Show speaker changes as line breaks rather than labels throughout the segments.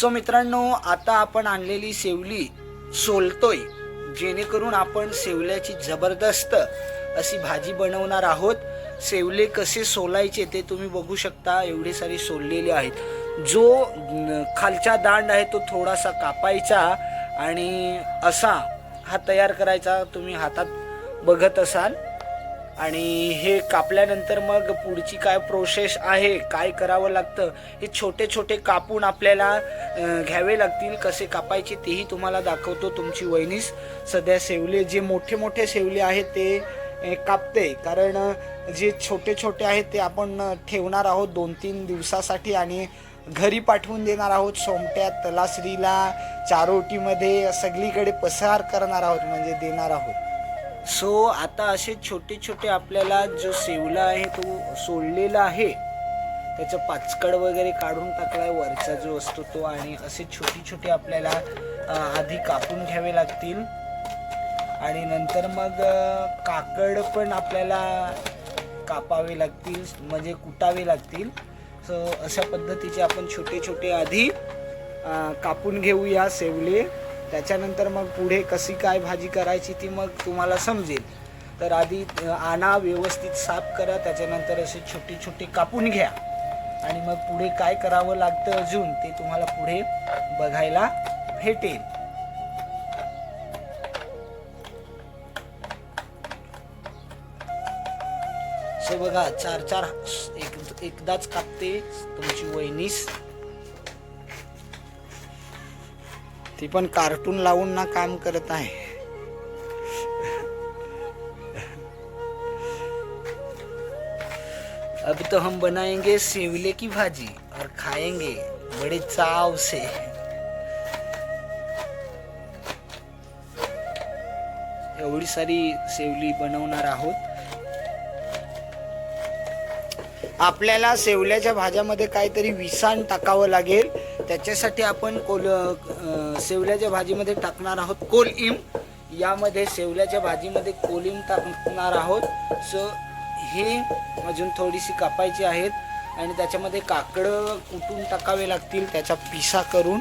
So मित्रांनो आता आपण आणलेली सेवली सोलतोय. जेणेकरून आपण सेवल्याची जबरदस्त अशी भाजी बनवणार आहोत. सेवले कसे सोलायचे ते तुम्ही बघू शकता. एवढी सारी सोललेली आहेत. जो खालचा दांड आहे तो थोडासा कापायचा आणि असा हा तयार करायचा. तुम्ही हातात बघत असाल. आणि हे कापल्यानंतर मग पुढची काय प्रोसेस आहे काय करावं लागतं हे छोटे छोटे कापून आपल्याला घ्यावे लागतील. कसे कापायचे तेही तुम्हाला दाखवतो तुमची वहिनीस. सध्या सेवले जे मोठे मोठे सेवले आहेत ते कापते. कारण जे छोटे छोटे आहेत ते आपण ठेवणार आहोत दोन तीन दिवसासाठी आणि घरी पाठवून देणार आहोत. सोमट्यात तलासरीला चारोटीमध्ये सगळीकडे पसार करणार आहोत म्हणजे देणार आहोत. सो आता असे छोटे छोटे आपल्याला जो सेवला आहे तो सोडलेला आहे त्याचं पाचकड वगैरे काढून टाकलाय वरचा जो असतो तो आणि असे छोटे छोटे आपल्याला आधी कापून घ्यावे लागतील. आणि नंतर मग काकड पण आपल्याला कापावे लागतील म्हणजे कुटावे लागतील. सो अशा पद्धतीचे आपण छोटे छोटे आधी कापून घेऊया सेवले. त्याच्यानंतर मग पुढे कशी काय भाजी करायची ती मग तुम्हाला समजेल. तर आधी आणा व्यवस्थित साफ करा त्याच्यानंतर असे छोटे छोटे कापून घ्या. आणि मग पुढे काय करावं लागतं अजून ते तुम्हाला पुढे बघायला भेटेल. बघा चार चार एक एकदाच कापते तुमची वहिनीस. ती पण कार्टून लावून ना काम करत आहे. अब तो हम बनाएंगे सेवले की भाजी और खाएंगे बड़े चाव से। एवढी सारी सेवली बनवणार आहोत. आपल्याला सेवल्याच्या भाज्यामध्ये काहीतरी विसाण टाकावं लागेल. त्याच्यासाठी आपण कोल शेवल्याच्या सेवल्याच्या भाजीमध्ये टाकणार आहोत कोलिम यामध्ये सेवल्याच्या भाजीमध्ये कोलिम टाकणार आहोत. सो हे अजून थोडीशी कापायची आहेत. आणि त्याच्यामध्ये काकडं कुटून टाकावे लागतील त्याचा पिसा करून.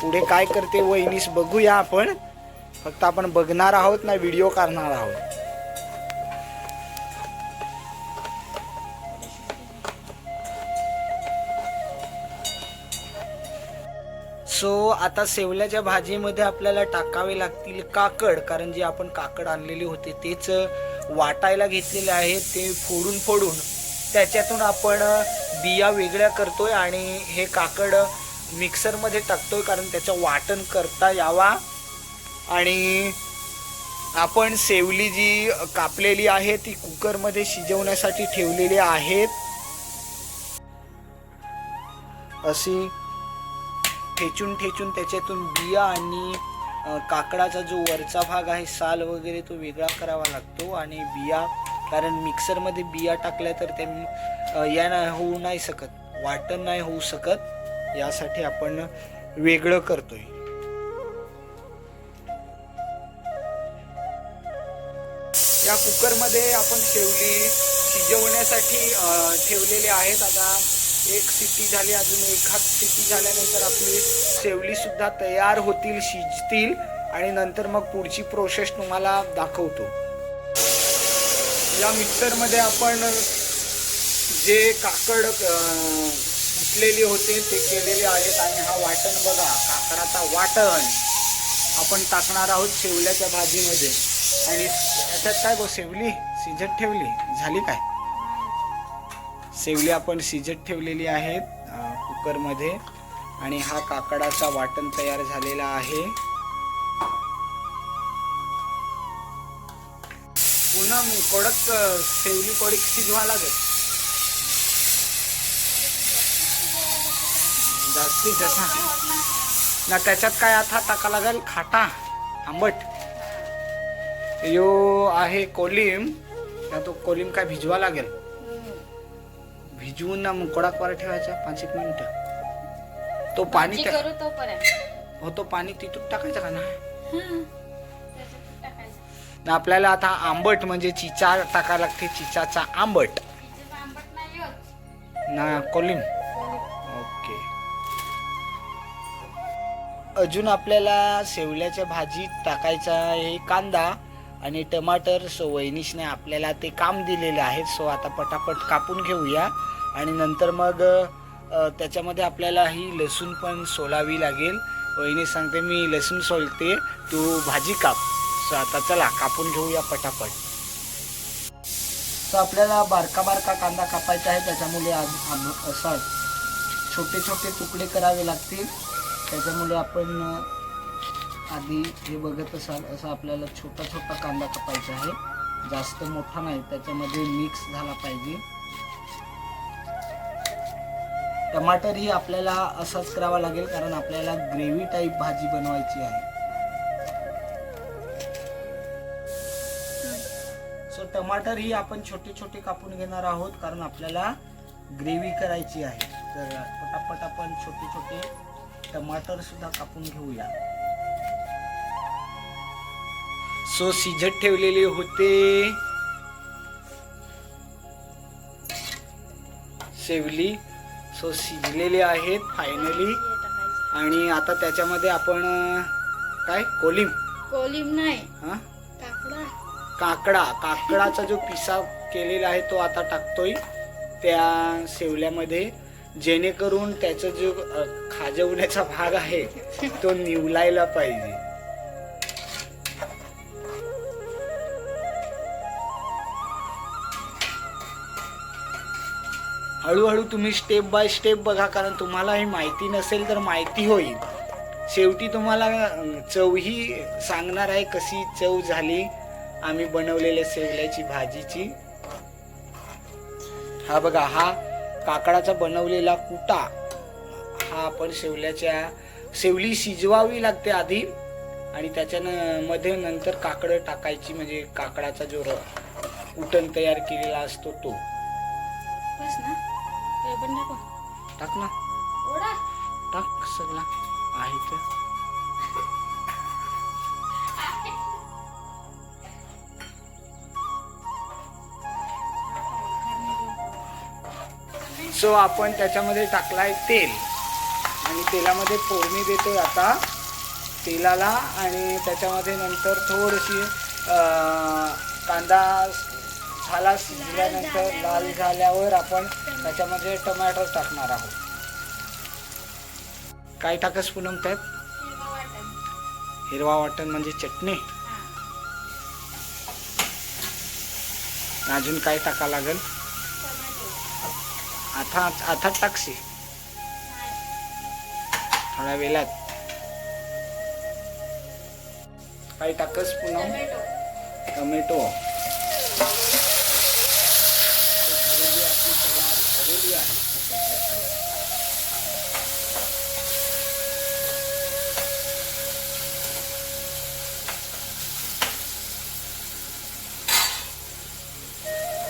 पुढे काय करते वहिनीस बघूया आपण. फक्त आपण बघणार आहोत ना व्हिडिओ करणार आहोत. सो आता सेवल्याच्या भाजीमध्ये आपल्याला टाकावे लागतील काकड कारण जे आपण काकड आणलेली होते तेच वाटायला घेतलेले आहे ते फोडून फोडून. त्याच्यातून आपण बिया वेगळ्या करतोय आणि हे काकड मिक्सरमध्ये टाकतोय कारण त्याचं वाटण करता यावा. आणि आपण सेवली जी कापलेली आहे ती कुकरमध्ये शिजवण्यासाठी ठेवलेली आहेत. अशी ठेचून ठेचून त्याच्यातून बिया आणि काकडाचा जो वरचा भाग आहे साल वगैरे तो वेगळा करावा लागतो आणि बिया कारण मिक्सरमध्ये बिया टाकल्या तर त्या या नाही होऊ नाही शकत वाटण नाही होऊ शकत. यासाठी आपण वेगळं करतोय. या कुकरमध्ये आपण शेवली शिजवण्यासाठी ठेवलेले आहेत. आता एक सिटी झाली अजून एखाद सिटी झाल्यानंतर आपली शेवली सुद्धा तयार होतील शिजतील आणि नंतर मग पुढची प्रोसेस तुम्हाला दाखवतो. या मिक्सरमध्ये आपण जे काकड अ, होते ते केलेले आहेत आणि हा वाटण बघा काकडाचा वाटण आपण टाकणार आहोत शेवल्याच्या भाजीमध्ये. आणि याच्यात काय बघ शेवली शिजत ठेवली झाली काय? सेवली आपण शिजत ठेवलेली आहेत कुकरमध्ये. आणि हा काकडाचा वाटण तयार झालेला आहे. पुन्हा मग कडक सेवली कडक शिजवा लागेल. जास्तीत जास्त. ना त्याच्यात काय आता टाका लागेल? खाटा आंबट. यो आहे कोलिम. ना तो कोलिम काय भिजवा लागेल. भिजवून ना मग कडक वर ठेवायचा पाच एक मिनिट. तो पाणी त्या-
करू
हो तो पाणी तिथून टाकायचं का ना
हं.
आपल्याला आता आंबट म्हणजे चिचा टाका लागते चिचाचा आंबट.
तिच्यात आंबट नाही होत.
ना कोलिम
कोणी-
ओके. अजून आपल्याला शेवल्याच्या भाजीत टाकायचा आहे कांदा आणि टमाटर. सो वहिनीशने आपल्याला ते काम दिलेले आहे. सो आता पटापट कापून घेऊया. आणि नंतर मग त्याच्यामध्ये आपल्याला ही लसूण पण सोलावी लागेल. वहिनी सांगते मी लसूण सोलते तू भाजी काप. सो आता चला कापून घेऊया पटापट. सो आपल्याला बारका बारका कांदा कापायचा आहे त्याच्यामुळे असं छोटे छोटे तुकडे करावे लागतील. त्याच्यामुळे आपण आधी हे बघत असाल असं आपल्याला छोटा छोटा कांदा कापायचा आहे. जास्त मोठा नाही त्याच्यामध्ये मिक्स झाला पाहिजे. टमाटर ही आपल्याला असाच करावा लागेल कारण आपल्याला ग्रेव्ही टाईप भाजी बनवायची आहे. सो टमाटर ही आपण छोटे छोटे कापून घेणार आहोत कारण आपल्याला ग्रेव्ही करायची आहे. तर पटापट आपण छोटे छोटे टमाटर सुद्धा कापून घेऊया. सो शिजत ठेवलेले होते. सेवली सो शिजलेले आहेत फायनली. आणि आता त्याच्यामध्ये आपण काय? कोलिम.
कोलिम नाही.
हा?
काकडा.
काकडा. काकडाचा जो पिसा केलेला आहे तो आता टाकतोय त्या शेवल्यामध्ये. जेणेकरून त्याचा जो खाजवण्याचा भाग आहे तो निवलायला पाहिजे. हळूहळू तुम्ही स्टेप बाय स्टेप बघा कारण तुम्हाला ही माहिती नसेल तर माहिती होईल. शेवटी तुम्हाला चवही सांगणार आहे कशी चव झाली. आम्ही बनवलेल्या शेवल्याची भाजीची. हा बघा हा काकडाचा बनवलेला कुटा. हा आपण शेवल्याच्या शेवली शिजवावी लागते आधी. आणि त्याच्या मध्ये नंतर काकडं टाकायची म्हणजे काकडाचा जो र कुटण तयार केलेला असतो तो.
ना. ते पण टाकू.
टाक ना.
ओढा.
टाक सगळा आहे तर. सो आपण त्याच्यामध्ये टाकलाय तेल. आणि तेलामध्ये फोडणी देतोय आता. तेलाला आणि त्याच्यामध्ये नंतर थोडीशी कांदा झाला शिजल्यानंतर लाल झाल्यावर आपण त्याच्यामध्ये टोमॅटो टाकणार आहोत. काय टाकस पूनम त्यात?
हिरवा वाटण
म्हणजे चटणी? अजून काय टाका लागेल? आता आता टाकशी. थोड्या वेळात. काय टाकस पुन्हा
टोमॅटो.
तयार आहे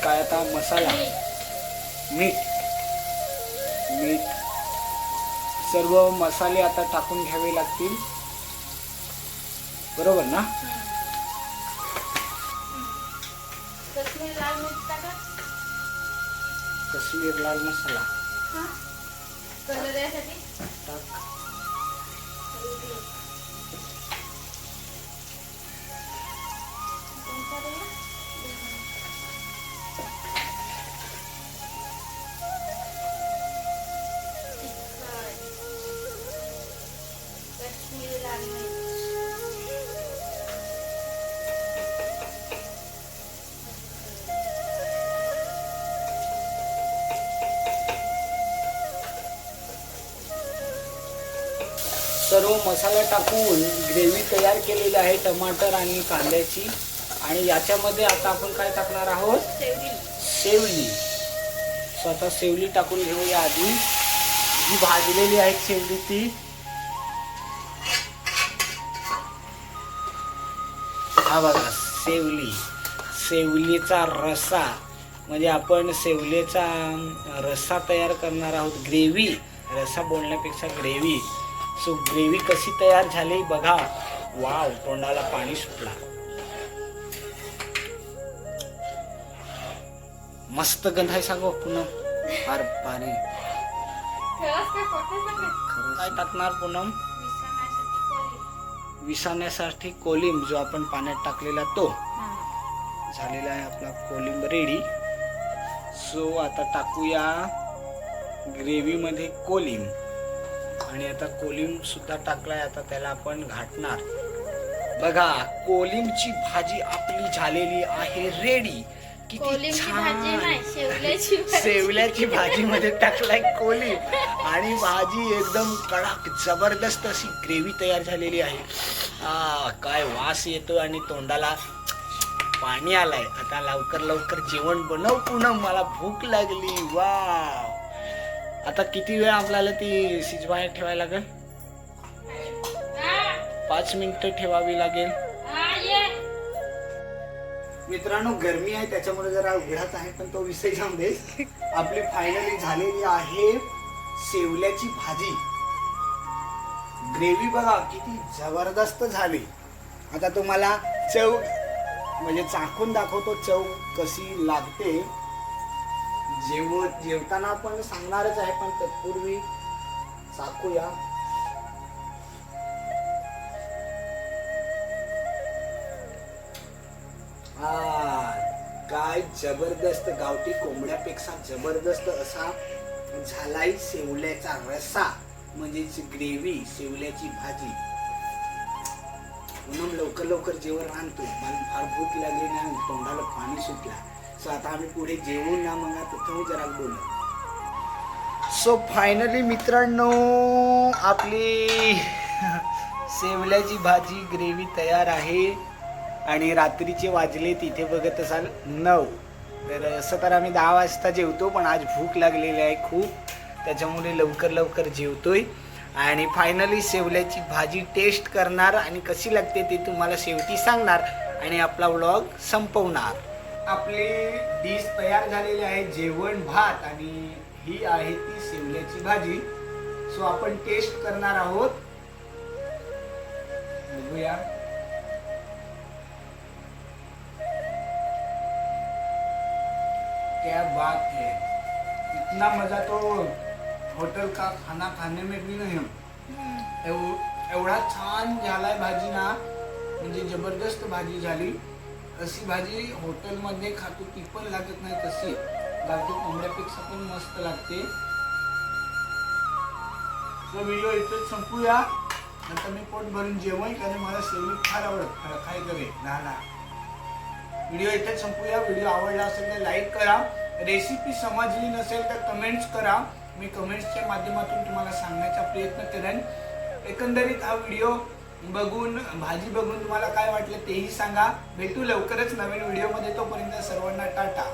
काय आता मसाला? मीठ. मीठ. सर्व मसाले आता टाकून घ्यावे लागतील. बरोबर ना?
लाल टाका.
काश्मीर लाल मसाला?
हा?
टाक. सर्व मसाला टाकून ग्रेव्ही तयार केलेली आहे टमाटर आणि कांद्याची. आणि याच्यामध्ये आता आपण काय टाकणार आहोत? शेवली. सो आता शेवली टाकून घेऊया आधी. जी भाजलेली आहे शेवली ती. हा बघा शेवली. शेवलीचा रसा. म्हणजे आपण शेवलीचा रस्सा तयार करणार आहोत. ग्रेव्ही. रस्सा बोलण्यापेक्षा ग्रेव्ही. सो ग्रेव्ही कशी तयार झाली बघा. वाव तोंडाला पाणी सुटला. मस्त गंध आहे सांगो पुन्हा. फार पाणी खरं काय टाकणार पूनम? विसाण्यासाठी कोलिंब जो आपण पाण्यात टाकलेला तो. झालेला आहे आपला कोलिंब रेडी. सो आता टाकूया ग्रेव्हीमध्ये कोलिंब आणि आता कोलिंब सुद्धा टाकलाय आता त्याला आपण घाटणार. बघा कोलिंबची भाजी आपली झालेली आहे रेडी किती छान.
शेवल्याची भाजी.
सेवल्याची भाजी मध्ये टाकलाय कोलिंब आणि भाजी एकदम कडक जबरदस्त अशी ग्रेव्ही तयार झालेली आहे. आ काय वास येतो आणि तोंडाला पाणी आलाय. आता लवकर लवकर जेवण बनव पुन्हा मला भूक लागली. वा. आता किती वेळ आपल्याला ती शिजवायला ठेवायला लागेल? पाच मिनिटं ठेवावी लागेल. मित्रांनो गरमी आहे त्याच्यामुळे जरा उघडाच आहे पण तो विषय जाऊन दे. आपली फायनली झालेली आहे शेवल्याची भाजी. ग्रेव्ही बघा किती जबरदस्त झाली. आता तुम्हाला चव म्हणजे चाखून दाखवतो चव कशी लागते. जेव जेवताना आपण सांगणारच आहे पण तत्पूर्वी चाकूया. काय जबरदस्त गावठी कोंबड्यापेक्षा जबरदस्त असा झालाय शेवल्याचा रसा म्हणजेच ग्रेव्ही शेवल्याची भाजी. म्हणून लवकर लवकर जेवण आणतो मला फार भूक लागली नाही तोंडाला पाणी सुटला. सो आता आम्ही पुढे जेवून ना मग आता तुम्ही जरा बोलू. सो फायनली मित्रांनो आपली शेवल्याची भाजी ग्रेव्ही तयार आहे आणि रात्रीचे वाजले तिथे बघत असाल नऊ. तर असं तर आम्ही दहा वाजता जेवतो पण आज भूक लागलेली आहे खूप. त्याच्यामुळे लवकर लवकर जेवतोय. आणि फायनली शेवल्याची भाजी टेस्ट करणार आणि कशी लागते ते तुम्हाला शेवटी सांगणार आणि आपला व्लॉग संपवणार. आपली डिश तयार झालेली आहे जेवण भात आणि ही आहे ती शेवल्याची भाजी. सो आपण टेस्ट करणार आहोत. बघूया. क्या बात है. इतना मजा तो होटल का खाना खाने में भी नहीं एव- एवढा छान झालाय भाजी ना म्हणजे जबरदस्त भाजी झाली. अशी भाजी हॉटेलमध्ये खातो ती पण लागत नाही तशी. गावठी कोंबड्यापेक्षा पण मस्त लागते. तो व्हिडिओ इथेच संपूया. नंतर मी पोट भरून जेवण कारण मला शेवली फार आवडत. काय करे लहान व्हिडिओ इथेच संपूया. व्हिडिओ आवडला असेल तर लाईक करा. रेसिपी समजली नसेल तर कमेंट्स करा. मी कमेंट्सच्या माध्यमातून तुम्हाला सांगण्याचा प्रयत्न करेन. एकंदरीत हा व्हिडिओ बघून भाजी बघून तुम्हाला काय वाटलं तेही सांगा. भेटू लवकरच नवीन व्हिडिओमध्ये तोपर्यंत सर्वांना टाटा.